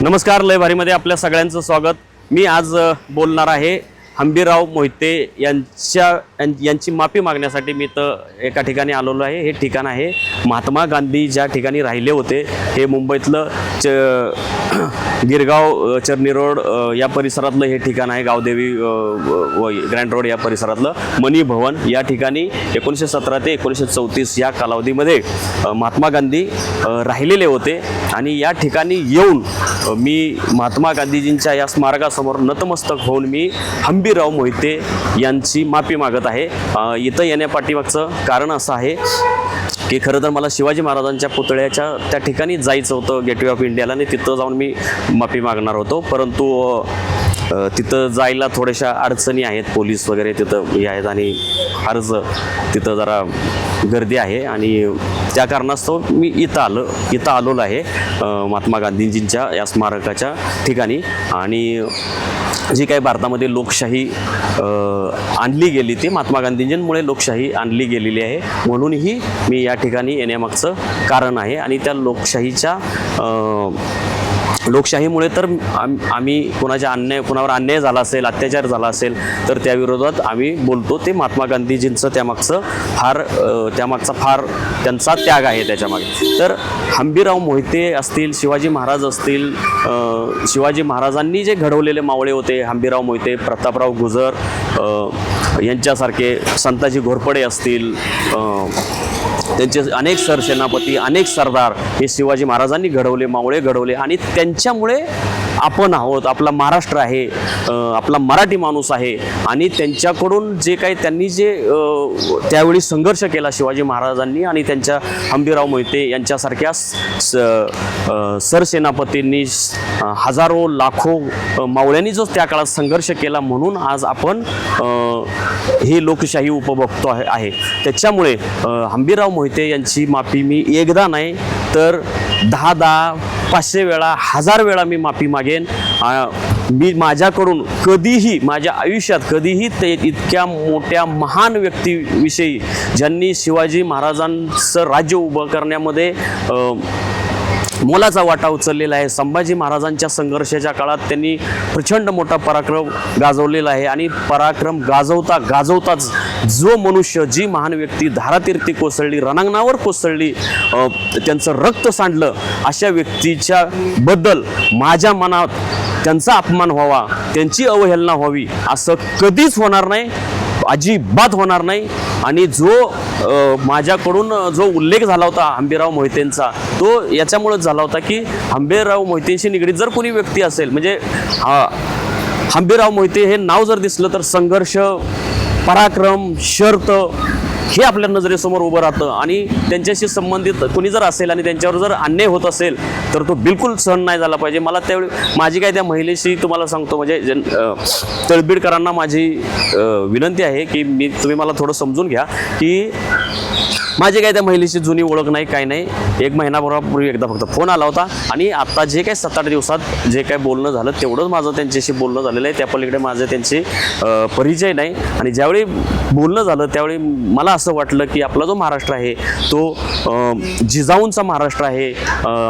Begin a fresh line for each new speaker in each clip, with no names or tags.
नमस्कार लय भारीमध्ये आपल्या सगळ्यांचं स्वागत. मी आज बोलणार आहे हंबीराव मोहिते यांच्या यांची माफी मागण्यासाठी मी तर एका ठिकाणी आलेलो आहे. हे ठिकाण आहे महात्मा गांधी ज्या ठिकाणी राहिले होते हे मुंबईतलं च गिरगाव चरणी रोड या परिसरातलं हे ठिकाण आहे. गावदेवी व ग्रँड रोड या परिसरातलं. मनी भवन या ठिकाणी एकोणीसशे सतरा ते एकोणीसशे चौतीस या कालावधीमध्ये महात्मा गांधी राहिलेले होते. आणि या ठिकाणी येऊन मी महात्मा गांधीजींच्या या स्मारकासमोर नतमस्तक होऊन मी हंबीराव मोहिते यांची माफी मागत आहे. इथं येण्यापाठीमागचं कारण असं आहे की खरं तर मला शिवाजी महाराजांच्या पुतळ्याच्या त्या ठिकाणी जायचं होतं गेटवे ऑफ इंडियाला आणि तिथं जाऊन मी माफी मागणार होतो. परंतु तिथं जायला थोड्याशा अडचणी आहेत. पोलीस वगैरे तिथं हे आहेत आणि अर्ज तिथं जरा गर्दी आहे. आणि त्या कारणास्तव मी इथं आलो इथं आलेलो आहे महात्मा गांधीजींच्या या स्मारकाच्या ठिकाणी. आणि जी काही भारतामध्ये लोकशाही आणली गेली ती महात्मा गांधीजींमुळे लोकशाही आणली गेलेली आहे. म्हणूनही मी या ठिकाणी येण्यामागचं कारण आहे आणि त्या लोकशाहीच्या लोकशाहीमुळे तर आम आम्ही कोणाच्या अन्याय कोणावर अन्याय झाला असेल अत्याचार झाला असेल तर त्याविरोधात आम्ही बोलतो. ते महात्मा गांधीजींचं त्यामागचं फार त्यामागचा फार त्यांचा त्याग आहे त्याच्यामागे. तर हंबीराव मोहिते असतील शिवाजी महाराज असतील शिवाजी महाराजांनी जे घडवलेले मावळे होते हंबीराव मोहिते प्रतापराव गुजर यांच्यासारखे संताजी घोरपडे असतील त्यांचे अनेक सरसेनापती अनेक सरदार हे शिवाजी महाराजांनी घडवले मावळे घडवले आणि त्यांच्यामुळे आपण आहोत आपला महाराष्ट्र आहे आपला मराठी माणूस आहे आणि त्यांच्याकडून जे काही त्यांनी जे त्यावेळी संघर्ष केला शिवाजी महाराजांनी आणि त्यांच्या हंबीराव मोहिते यांच्यासारख्या स- सरसेनापतींनी हजारो लाखो मावळ्यांनी जो त्या काळात संघर्ष केला म्हणून आज आपण हे लोकशाही उपभोगतो आहे त्याच्यामुळे हंबीराव मोहिते यांची माफी मी एकदा नाही तर दहा दहा पाचशे वेळा हजार वेळा मी माफी मागेन. मी माझ्याकडून कधीही माझ्या आयुष्यात कधीही ते इतक्या मोठ्या महान व्यक्तीविषयी ज्यांनी शिवाजी महाराजांचं राज्य उभं करण्यामध्ये मोलाचा वाटा उचललेला आहे. संभाजी महाराजांच्या संघर्षाच्या काळात त्यांनी प्रचंड मोठा पराक्रम गाजवलेला आहे. आणि पराक्रम गाजवता गाजवताच जो मनुष्य जी महान व्यक्ती धारातीर्थी कोसळली रणांगणावर कोसळली त्यांचं रक्त सांडलं अशा व्यक्तीच्या बद्दल माझ्या मनात त्यांचा अपमान व्हावा त्यांची अवहेलना व्हावी असं कधीच होणार नाही अजिबात होणार नाही. आणि जो माझ्याकडून जो उल्लेख झाला होता आंबेराव मोहितेंचा तो याच्यामुळेच झाला होता की आंबेराव मोहितेंशी निगडीत जर कोणी व्यक्ती असेल म्हणजे हा हंबीराव मोहिते हे नाव जर दिसलं तर संघर्ष पराक्रम शर्त हे आपल्या नजरेसमोर उभं राहतं आणि त्यांच्याशी संबंधित कोणी जर असेल आणि त्यांच्यावर जर अन्याय होत असेल तर तो बिलकुल सहन नाही झाला पाहिजे. मला त्यावेळी माझी काय त्या महिलेशी तुम्हाला सांगतो म्हणजे जन तळबीडकरांना माझी विनंती आहे की मी तुम्ही मला थोडं समजून घ्या की माझी काय त्या महिलेची जुनी ओळख नाही काय नाही. एक महिनाभरापूर्वी एकदा फक्त फोन आला होता आणि आता जे काही सात आठ दिवसात जे काही बोलणं झालं तेवढंच माझं त्यांच्याशी बोलणं झालेलं आहे. त्या पलीकडे माझं त्यांची परिचय नाही. आणि ज्यावेळी बोलणं झालं त्यावेळी मला असं वाटलं की आपला जो महाराष्ट्र आहे तो जिजाऊंचा महाराष्ट्र आहे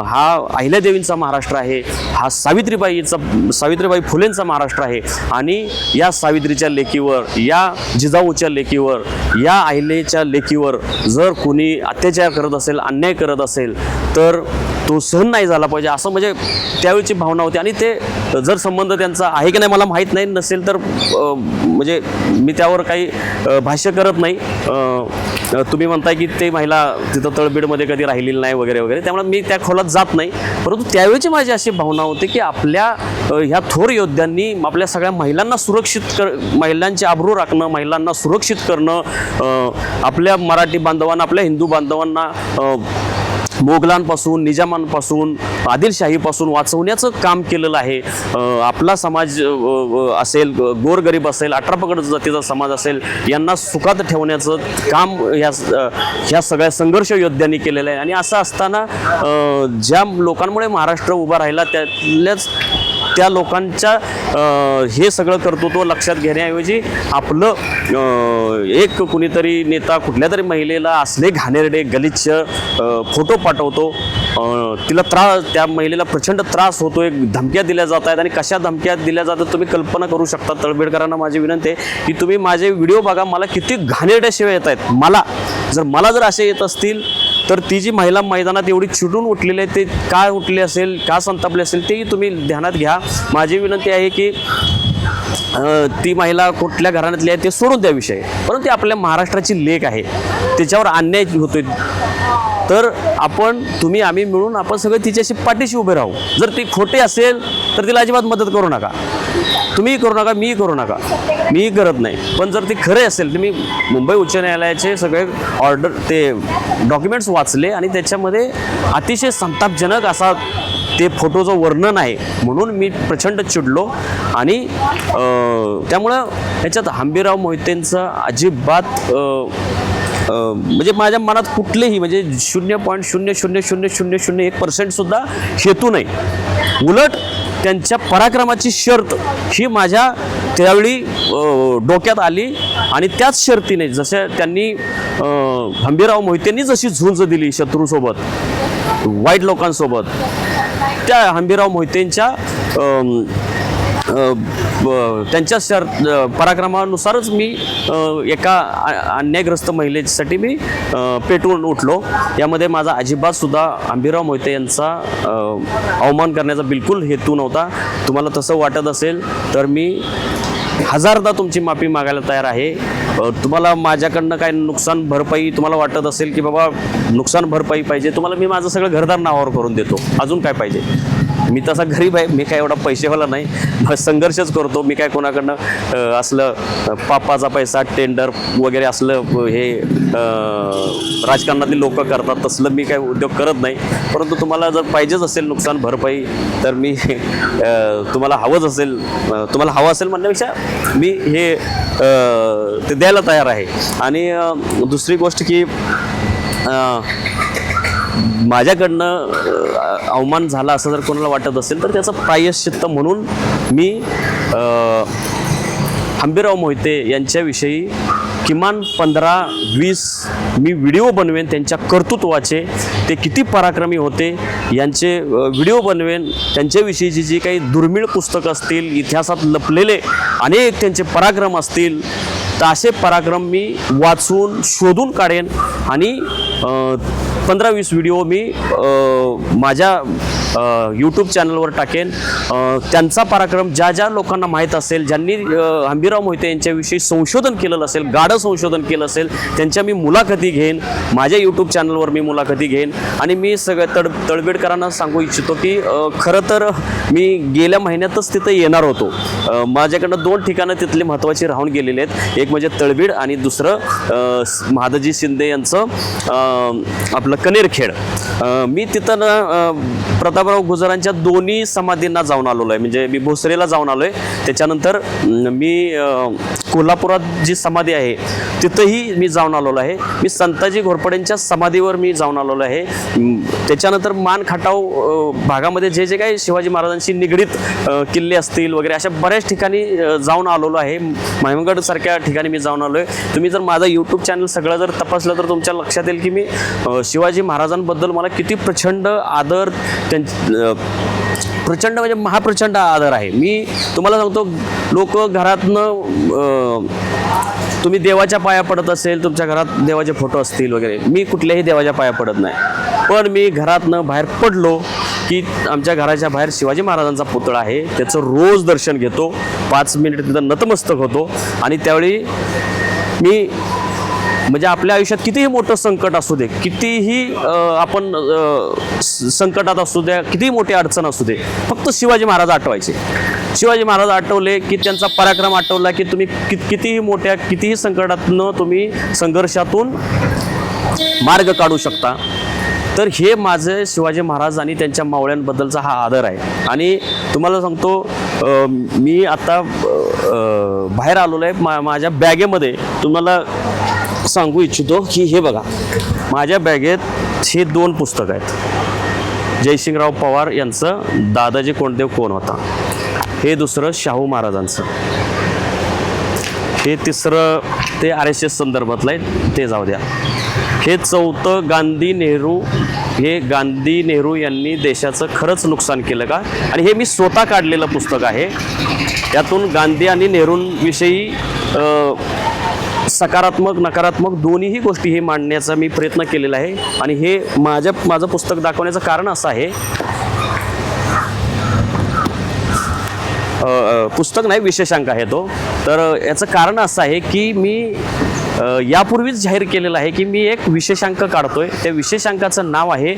हा अहिल्यादेवींचा महाराष्ट्र आहे हा सावित्रीबाईचा सावित्रीबाई फुलेंचा महाराष्ट्र आहे आणि या सावित्रीच्या लेकीवर या जिजाऊच्या लेकीवर या अहिलेच्या लेकीवर जर कोणी अत्याचार करत असेल अन्याय करत असेल तर तो सहन नाही झाला पाहिजे. असं म्हणजे त्यावेळीची भावना होती. आणि ते जर संबंध त्यांचा आहे की नाही मला माहीत नाही नसेल तर म्हणजे मी त्यावर काही भाष्य करत नाही. तुम्ही म्हणताय की ते महिला तिथं तळबीडमध्ये कधी राहिलेली नाही वगैरे वगैरे. त्यामुळे मी त्या खोलात जात नाही. परंतु त्यावेळीची माझी अशी भावना होती की आपल्या ह्या थोर योद्ध्यांनी आपल्या सगळ्या महिलांना सुरक्षित कर महिलांचे आबरू राखणं महिलांना सुरक्षित करणं आपल्या मराठी बांधवांना आपल्या हिंदू बांधवांना मोगलांपासून निजामांपासून आदिलशाहीपासून वाचवण्याचं काम केलेलं आहे. आपला समाज असेल ग- गोरगरीब असेल अठरापकड जातीचा समाज असेल यांना सुखात ठेवण्याचं काम ह्या ह्या सगळ्या संघर्ष योद्ध्यांनी केलेलं आहे. आणि असं असताना ज्या लोकांमुळे महाराष्ट्र उभा राहिला त्यातल्याच त्या लोकांच्या हे सगळं कर्तृत्व लक्षात घेण्याऐवजी आपलं एक कुणीतरी नेता कुठल्या तरी महिलेला असले घाणेरडे गलिच्छ फोटो पाठवतो तिला त्रास त्या महिलेला प्रचंड त्रास होतो एक धमक्या दिल्या जात आहेत आणि कशा धमक्या दिल्या जातात तुम्ही कल्पना करू शकता. तळबेडकरांना माझी विनंती आहे की तुम्ही माझे व्हिडिओ बघा मला किती घाणेरड्या शिवाय येत आहेत. मला जर मला जर असे येत असतील तर ती जी महिला मैदानात एवढी चिडून उठलेली आहे ते काय उठले असेल का संतापले असेल तेही तुम्ही ध्यानात घ्या. माझी विनंती आहे की ती महिला कुठल्या घराण्यातली आहे ते सोडून त्या विषय. परंतु आपल्या महाराष्ट्राची लेख आहे. त्याच्यावर अन्याय होतोय. तर आपण तुम्ही आम्ही मिळून आपण सगळे तिच्याशी पाठीशी उभे राहू. जर ती खोटे असेल तर तिला अजिबात मदत करू नका. तुम्हीही करू नका मीही करू नका. मीही करत नाही. पण जर ते खरे असेल तर मी मुंबई उच्च न्यायालयाचे सगळे ऑर्डर ते डॉक्युमेंट्स वाचले आणि त्याच्यामध्ये अतिशय संतापजनक असा ते फोटोचं वर्णन आहे. म्हणून मी प्रचंड चिडलो आणि त्यामुळं ह्याच्यात हंबीराव मोहितेंचं अजिबात म्हणजे माझ्या मनात कुठलेही म्हणजे शून्य पॉईंट शून्य शून्य शून्य शून्य शून्य एक पर्सेंटसुद्धा हेतू नाही. उलट त्यांच्या पराक्रमाची शर्त ही माझ्या त्यावेळी डोक्यात आली आणि त्याच शर्तीने जसे त्यांनी हंबीराव मोहितेंनी जशी झुंज दिली शत्रूसोबत वाईट लोकांसोबत त्या हंबीराव मोहितेंच्या त्यांच्या शर पराक्रमानुसारच मी एका अन्यायग्रस्त महिलेसाठी मी अ, पेटवून उठलो. यामध्ये माझा अजिबातसुद्धा आंबीराव मोहिते यांचा अवमान करण्याचा बिलकुल हेतू नव्हता. तुम्हाला तसं वाटत असेल तर मी हजारदा तुमची माफी मागायला तयार आहे. तुम्हाला माझ्याकडनं काय नुकसान भरपाई तुम्हाला वाटत असेल की बाबा नुकसान भरपाई पाहिजे. तुम्हाला मी माझं सगळं घरदार नावावर करून देतो. अजून काय पाहिजे? मी तसा गरीब आहे मी काय एवढा पैसेवाला नाही. संघर्षच करतो मी काय कोणाकडनं असलं पापाचा पैसा टेंडर वगैरे असलं हे राजकारणातली लोक करतात तसलं मी काय उद्योग करत नाही. परंतु तुम्हाला जर पाहिजेच असेल नुकसान भरपाई तर मी तुम्हाला हवंच असेल तुम्हाला हवं असेल म्हणण्यापेक्षा मी हे ते द्यायला तयार आहे. आणि दुसरी गोष्ट की माझ्याकडनं अवमान झाला असं जर कोणाला वाटत असेल तर त्याचं प्रायश्चित्त म्हणून मी अ, मोहिते यांच्याविषयी किमान पंधरा वीस मी व्हिडिओ बनवेन त्यांच्या कर्तृत्वाचे ते किती पराक्रमी होते यांचे व्हिडिओ बनवेन त्यांच्याविषयीची जी काही दुर्मिळ पुस्तकं असतील इतिहासात लपलेले अनेक त्यांचे पराक्रम असतील तर असे पराक्रम मी वाचून शोधून काढेन आणि पंधरा वीस व्हिडिओ मी माझ्या यूट्यूब चॅनलवर टाकेन. त्यांचा पराक्रम ज्या ज्या लोकांना माहीत असेल ज्यांनी हंबीराव मोहिते यांच्याविषयी संशोधन केलेलं असेल गाढं संशोधन केलं असेल त्यांच्या मी मुलाखती घेईन. माझ्या यूट्यूब चॅनलवर मी मुलाखती घेईन. आणि मी सगळ्या तड तडबेडकरांना सांगू इच्छितो की खरं तर मी गेल्या महिन्यातच तिथं येणार होतो. माझ्याकडनं दोन ठिकाणं तिथले महत्त्वाची राहून गेलेले आहेत. एक म्हणजे तळबीड आणि दुसरं महादजी शिंदे यांचं आपलं कनेरखेड. मी तिथं प्रताप गुलाबराव गुजरांच्या दोन्ही समाधींना जाऊन आलेलो आहे म्हणजे मी भोसरेला जाऊन आलो आहे त्याच्यानंतर मी कोल्हापुरात जी समाधी आहे तिथंही मी जाऊन आलेलो आहे. मी संताजी घोरपडेंच्या समाधीवर मी जाऊन आलेलो आहे. त्याच्यानंतर मान खटाव भागामध्ये जे जे काही शिवाजी महाराजांशी निगडीत किल्ले असतील वगैरे अशा बऱ्याच ठिकाणी जाऊन आलेलो आहे. महिमगड सारख्या ठिकाणी मी जाऊन आलो आहे तुम्ही जर माझा यूट्यूब चॅनल सगळं जर तपासलं तर तुमच्या लक्षात येईल की मी शिवाजी महाराजांबद्दल मला किती प्रचंड आदर त्यां प्रचंड म्हणजे महाप्रचंड आदर आहे. मी तुम्हाला सांगतो लोक घरातनं तुम्ही देवाच्या पाया पडत असेल तुमच्या घरात देवाचे फोटो असतील वगैरे. मी कुठल्याही देवाच्या पाया पडत नाही. पण मी घरातनं बाहेर पडलो की आमच्या घराच्या बाहेर शिवाजी महाराजांचा पुतळा आहे. त्याचं रोज दर्शन घेतो. पाच मिनिट तिथं नतमस्तक होतो. आणि त्यावेळी मी म्हणजे आपल्या आयुष्यात कितीही मोठं संकट असू दे कितीही आपण संकटात असू द्या कितीही मोठी अडचण असू दे फक्त शिवाजी महाराज आठवायचे. शिवाजी महाराज आठवले की त्यांचा पराक्रम आठवला की तुम्ही कि कितीही मोठ्या कितीही संकटातनं तुम्ही संघर्षातून मार्ग काढू शकता. तर हे माझे शिवाजी महाराज आणि त्यांच्या मावळ्यांबद्दलचा हा आदर आहे. आणि तुम्हाला सांगतो मी आता बाहेर आलेलो आहे मा माझ्या बॅगेमध्ये तुम्हाला सांगू इच्छितो की हे बघा माझ्या बॅगेत हे दोन पुस्तकं आहेत. जयसिंगराव पवार यांचं दादाजी कोणदेव कोण होता? हे दुसरं शाहू महाराजांचं. हे तिसरं ते आर एस एस संदर्भातलं आहे ते जाऊ द्या. हे चौथं गांधी नेहरू हे गांधी नेहरू यांनी देशाचं खरंच नुकसान केलं का? आणि हे मी स्वतः काढलेलं पुस्तक आहे. यातून गांधी आणि नेहरूंविषयी सकारात्मक नकारात्मक दोन्हीही गोष्टी हे मांडण्याचा मी प्रयत्न केलेला आहे. आणि हे माझ्या माझं पुस्तक दाखवण्याचं कारण असं आहे पुस्तक नाही विशेषांक आहे तो. तर याचं कारण असं आहे की मी यापूर्वीच जाहीर केलेलं आहे की मी एक विशेषांक काढतोय. त्या विशेषांकाचं नाव आहे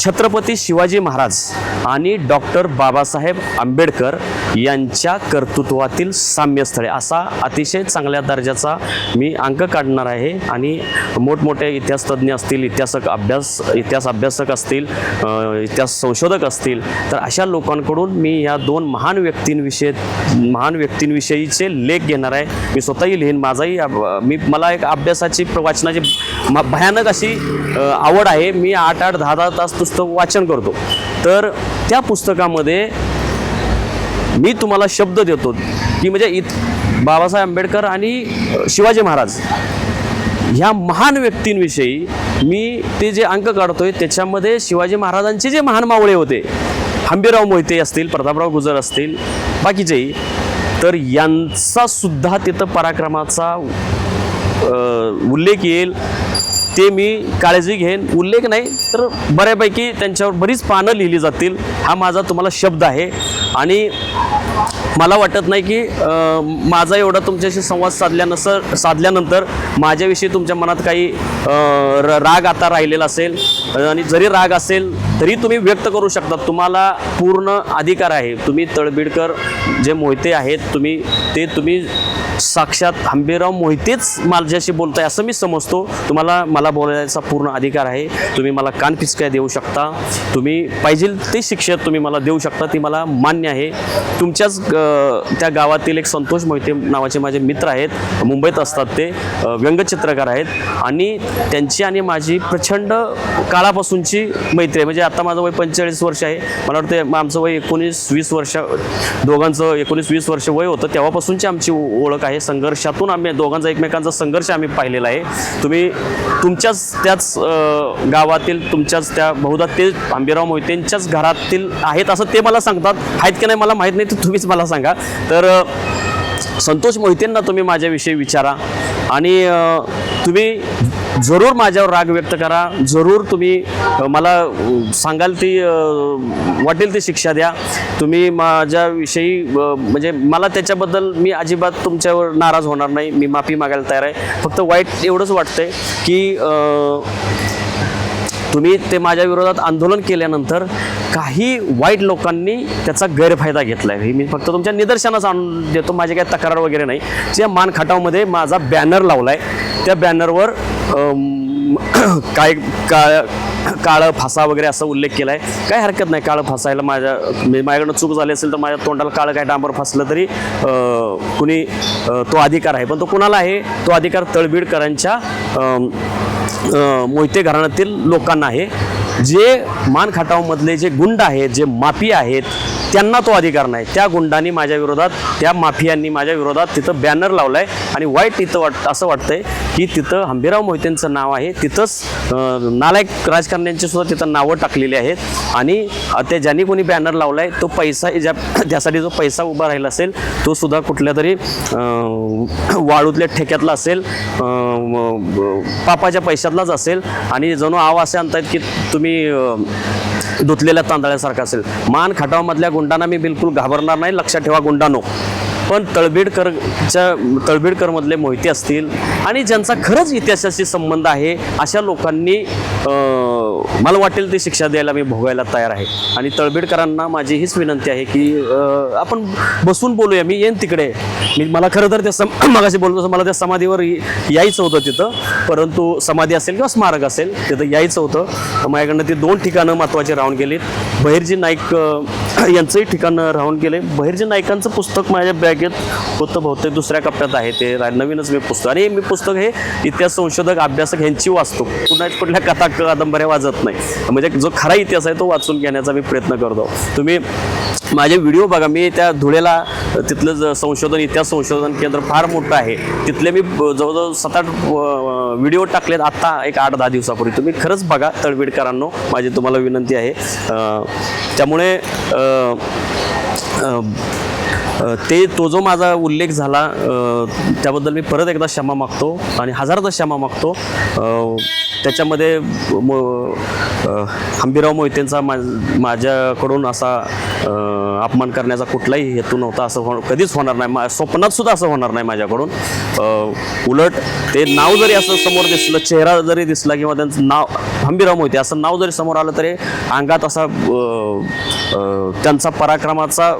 छत्रपती शिवाजी महाराज आणि डॉक्टर बाबासाहेब आंबेडकर यांच्या कर्तृत्वातील साम्यस्थळे. असा अतिशय चांगल्या दर्जाचा मी अंक काढणार आहे आणि मोठमोठे इतिहासतज्ञ असतील इतिहासक अभ्यास इतिहास अभ्यासक असतील इतिहास संशोधक असतील तर अशा लोकांकडून मी या दोन महान व्यक्तींविषयी महान व्यक्तींविषयीचे लेख घेणार आहे. मी स्वतःही लिहीन माझाही मी मला एक अभ्यासाची वाचनाची म- भयानक अशी आवड आहे. मी आठ आठ दहा दहा तास पुस्तक वाचन करतो. तर त्या पुस्तकामध्ये मी तुम्हाला शब्द देतो की म्हणजे इत बाबासाहेब आंबेडकर आणि शिवाजी महाराज ह्या महान व्यक्तींविषयी मी ते जे अंक काढतोय त्याच्यामध्ये शिवाजी महाराजांचे जे महान मावळे होते हंबीराव मोहिते असतील प्रतापराव गुजर असतील बाकीचेही तर यांचा सुद्धा तिथं पराक्रमाचा उल्लेख येईल. ते मी काळजी घेईन. उल्लेख नाही तर बऱ्यापैकी त्यांच्यावर बरीच पानं लिहिली जातील. हा माझा तुम्हाला शब्द आहे. आणि मला वाटत नाही की माझा एवढा तुमच्याशी संवाद साधल्यानंतर साधल्यानंतर माझ्याविषयी तुमच्या मनात काही र- राग आता राहिलेला असेल आणि जरी राग असेल तरी तुम्ही व्यक्त करू शकता तुम्हाला पूर्ण अधिकार आहे. तुम्ही तळबीडकर जे मोहिते आहेत तुम्ही ते तुम्ही साक्षात आंबेराव मोहितेच माझ्याशी बोलताय असं मी समजतो. तुम्हाला मला बोलायचा पूर्ण अधिकार आहे. तुम्ही मला कान पिचकाय देऊ शकता. तुम्ही पाहिजे ते शिक्षक तुम्ही मला देऊ शकता ती मला मान्य आहे. तुमच्याच ग त्या गावातील एक संतोष मोहिते नावाचे माझे मित्र आहेत. मुंबईत असतात ते. व्यंगचित्रकार आहेत. आणि त्यांची आणि माझी प्रचंड काळापासूनची मैत्री आहे. म्हणजे आता माझं वय पंचेचाळीस वर्ष आहे. मला वाटतं आमचं वय एकोणीस वीस वर्ष दोघांचं एकोणीस वीस वर्ष वय होतं. तेव्हापासूनची आमची ओळख आहे. संघर्षातून आम्ही दोघांचा एकमेकांचा संघर्ष आम्ही पाहिलेला आहे. तुम्ही तुमच्याच त्याच गावातील तुमच्याच त्या बहुधा ते आंबीराव मोहितेंच्याच घरातील आहेत असं ते मला सांगतात. आहेत की नाही मला माहीत नाही. तर तुम्हीच मला सांगा. तर संतोष मोहितेंना तुम्ही माझ्याविषयी विचारा आणि तुम्ही जरूर माझ्यावर राग व्यक्त करा. जरूर तुम्ही मला सांगाल ती वाटेल ती शिक्षा द्या. तुम्ही माझ्याविषयी म्हणजे मला त्याच्याबद्दल मी अजिबात तुमच्यावर नाराज होणार नाही. मी माफी मागायला तयार आहे. फक्त वाईट एवढंच वाटतंय की तुम्ही ते माझ्या विरोधात आंदोलन केल्यानंतर काही वाईट लोकांनी त्याचा गैरफायदा घेतला आहे मी फक्त तुमच्या निदर्शनास आणून देतो. माझी काही तक्रार वगैरे नाही. ज्या मानखाटावमध्ये माझा बॅनर लावला आहे त्या बॅनरवर काय काळ काळं फासा वगैरे असा उल्लेख केला आहे काही हरकत नाही. काळं फासायला माझ्या माझ्याकडनं चूक झाली असेल तर माझ्या तोंडाला काळं काय डांबर फासलं तरी कुणी तो अधिकार आहे. पण तो कुणाला आहे? तो अधिकार तळबीडकरांच्या मोहिते घराण्यातील लोकांना आहे. जे मानखाटावमधले जे गुंड आहेत जे माफी आहेत त्यांना तो अधिकार नाही. त्या गुंडांनी माझ्या विरोधात त्या माफियांनी माझ्या विरोधात तिथं बॅनर लावला आहे आणि वाईट तिथं वाट असं वाटतंय की तिथं हंबीराव मोहितेंचं नाव आहे. तिथंच नालायक राजकारण्यांची सुद्धा तिथं नावं टाकलेली आहेत. आणि ते ज्यांनी कोणी बॅनर लावला आहे तो पैसा ज्या त्यासाठी जो पैसा उभा राहिला असेल तो सुद्धा कुठल्या तरी वाळूतल्या ठेक्यातला असेल पापाच्या पैशातलाच असेल. आणि जणू आव असे आणतायत की तुम्ही धुतलेल्या तांदळासारखं असेल. मान खटावमधल्या गुंडांना मी बिलकुल घाबरणार नाही. लक्षात ठेवा गुंडानो. पण तळबीडकरच्या तळबीडकरमधले मोहिते असतील आणि ज्यांचा खरंच इतिहासाशी संबंध आहे अशा लोकांनी मला वाटेल ती शिक्षा द्यायला मी भोगायला तयार आहे. आणि तळबीडकरांना माझी हीच विनंती आहे की आपण बसून बोलूया. मी येईन तिकडे. मी मला खरं तर त्या सम मगाशी बोलतो मला त्या समाधीवर यायचं होतं तिथं. परंतु समाधी असेल किंवा स्मारक असेल तिथं यायचं होतं. माझ्याकडनं ती दोन ठिकाणं महत्त्वाची राहून गेलीत बहिर्जी नाईक यांचंही ठिकाण राहून गेले. बहिर्जी नायकांचं पुस्तक माझ्या बॅगेत होतं बहुतेक दुसऱ्या कप्प्यात आहे ते. रा- नवीनच मी पुस्तक. आणि मी पुस्तक हे इतिहास संशोधक अभ्यासक यांची वाचतो. पुन्हा कुठल्या कथा कादंबऱ्या वाजत नाही. म्हणजे जो खरा इतिहास आहे तो वाचून घेण्याचा मी प्रयत्न करतो. तुम्ही माझे व्हिडिओ बघा. मी त्या धुळेला तिथलं ज- संशोधन इतिहास संशोधन केंद्र फार मोठं आहे. तिथले मी ब- जवळजवळ सात आठ व्हिडिओ टाकलेत आत्ता एक आठ दहा दिवसापूर्वी. तुम्ही खरंच बघा तळबीडकरांनो माझी तुम्हाला विनंती आहे. त्यामुळे ते तो जो माझा उल्लेख झाला त्याबद्दल मी परत एकदा क्षमा मागतो आणि हजारदा क्षमा मागतो. त्याच्यामध्ये म हंबीराव मोहितेंचा मा माझ्याकडून असा अपमान करण्याचा कुठलाही हेतू नव्हता असं हो कधीच होणार नाही. मा स्वप्नात सुद्धा असं होणार नाही माझ्याकडून. उलट ते नाव जरी असं समोर दिसलं चेहरा जरी दिसला किंवा त्यांचं नाव हंबीराव मोहिते असं नाव जरी समोर आलं तरी अंगात असा त्यांचा पराक्रमाचा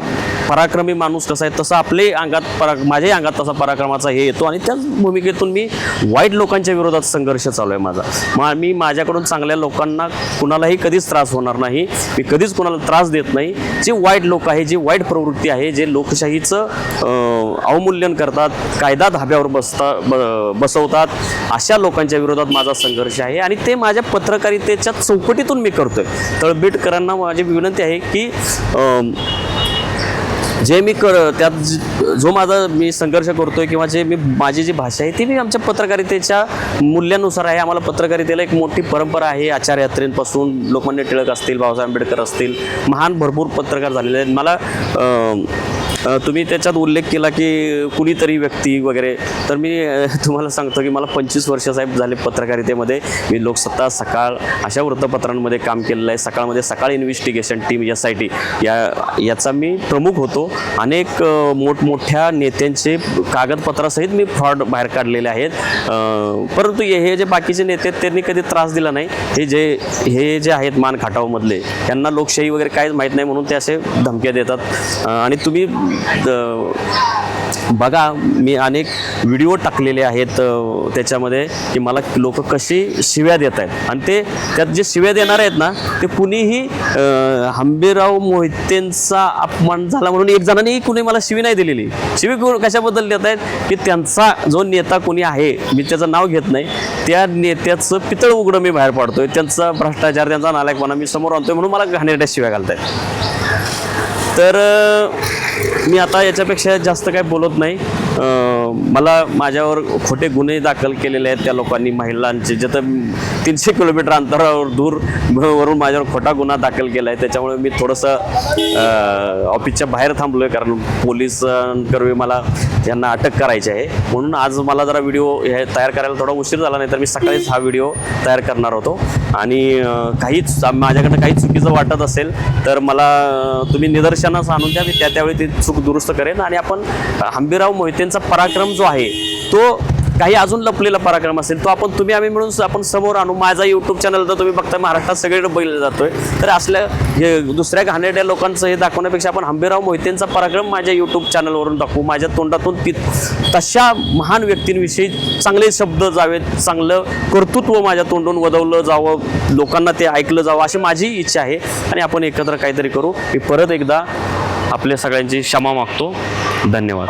पराक्रमी माणूस कसा आहे तसा आपले अंगात परा माझ्याही अंगात तसा पराक्रमाचा हे येतो आणि त्याच भूमिकेतून मी वाईट लोकांच्या विरोधात संघर्ष चालू आहे माझा. मा मी माझ्याकडून चांगल्या लोकांना कुणालाही कधीच त्रास होणार नाही. मी कधीच कुणाला त्रास देत नाही. जे वाईट लोक आहे जी वाईट प्रवृत्ती आहे जे लोकशाहीचं अवमूल्यन करतात कायदा धाब्यावर बसता ब बसवतात अशा लोकांच्या विरोधात माझा संघर्ष आहे आणि ते माझ्या पत्रकारितेच्या चौकटीतून मी करतोय. तळबीटकरांना माझी विनंती आहे की जे मी कर त्यात जो माझा मी संघर्ष करतोय किंवा जे मी माझी जी भाषा आहे ती मी आमच्या पत्रकारितेच्या मूल्यानुसार आहे. आम्हाला पत्रकारितेला एक मोठी परंपरा आहे आचार्य यात्रेपासून लोकमान्य टिळक असतील बाबासाहेब आंबेडकर असतील महान भरपूर पत्रकार झालेले आहेत. मला तुम्ही त्याच्यात उल्लेख केला की कुणीतरी व्यक्ती वगैरे. तर मी तुम्हाला सांगतो की मला पंचवीस वर्ष साहेब झाले पत्रकारितेमध्ये. मी लोकसत्ता सकाळ अशा वृत्तपत्रांमध्ये काम केलेलं आहे. सकाळमध्ये Sakal investigation team S I T या याचा मी प्रमुख होतो. अनेक मोठमोठ्या नेत्यांचे कागदपत्रासहित मी फ्रॉड बाहेर काढलेले आहेत. परंतु हे हे जे बाकीचे नेते आहेत त्यांनी कधी त्रास दिला नाही. हे जे हे जे आहेत मान खाटावमधले त्यांना लोकशाही वगैरे काहीच माहीत नाही म्हणून ते असे धमक्या देतात. आणि तुम्ही बघा मी अनेक व्हिडिओ टाकलेले आहेत त्याच्यामध्ये की मला लोक कशी शिव्या देत आहेत. आणि ते त्यात जे शिव्या देणार आहेत ना ते कुणीही हंबीराव मोहितेंचा अपमान झाला म्हणून एक जणांनी कुणी मला शिवी नाही दिलेली. शिवी कशाबद्दल देत आहेत? की त्यांचा जो नेता कोणी आहे मी त्याचं नाव घेत नाही त्या नेत्याचं पितळ उघडं मी बाहेर पाडतोय त्यांचा भ्रष्टाचार त्यांचा नालायकपणा मी समोर आणतोय म्हणून मला घाणेरड्या शिव्या घालत आहेत तर मी आता याच्यापेक्षा जास्त काय बोलत नाही. मला माझ्यावर खोटे गुन्हे दाखल केलेले आहेत त्या लोकांनी महिलांचे. जिथं तीनशे किलोमीटर अंतरावर दूर वरून माझ्यावर खोटा गुन्हा दाखल केला आहे त्याच्यामुळे मी थोडंसं ऑफिसच्या बाहेर थांबलो आहे कारण पोलिसांकरवी मला यांना अटक करायची आहे. म्हणून आज मला जरा व्हिडिओ हे तयार करायला थोडा उशीर झाला नाही तर मी सकाळीच हा व्हिडिओ तयार करणार होतो. आणि काहीच माझ्याकडनं काही चुकीचं वाटत असेल तर मला तुम्ही निदर्शनास आणून द्या मी त्या त्यावेळी ती चूक दुरुस्त करेन. आणि आपण हंबीराव मोहितेन त्यांचा पराक्रम जो आहे तो काही अजून लपलेला पराक्रम असेल तो आपण तुम्ही आम्ही मिळून आपण समोर आणू. माझा यूट्यूब चॅनल तर तुम्ही बघता महाराष्ट्रात सगळीकडे बघितलं जातोय. तर असल्या हे दुसऱ्या घाणेरड्या लोकांचं हे दाखवण्यापेक्षा आपण हंबीराव मोहितेंचा पराक्रम माझ्या यूट्यूब चॅनलवरून दाखवू. माझ्या तोंडातून ती तशा महान व्यक्तींविषयी चांगले शब्द जावेत चांगलं कर्तृत्व माझ्या तोंडून वदवलं जावं लोकांना ते ऐकलं जावं अशी माझी इच्छा आहे. आणि आपण एकत्र काहीतरी करू. मी परत एकदा आपल्या सगळ्यांची क्षमा मागतो. धन्यवाद.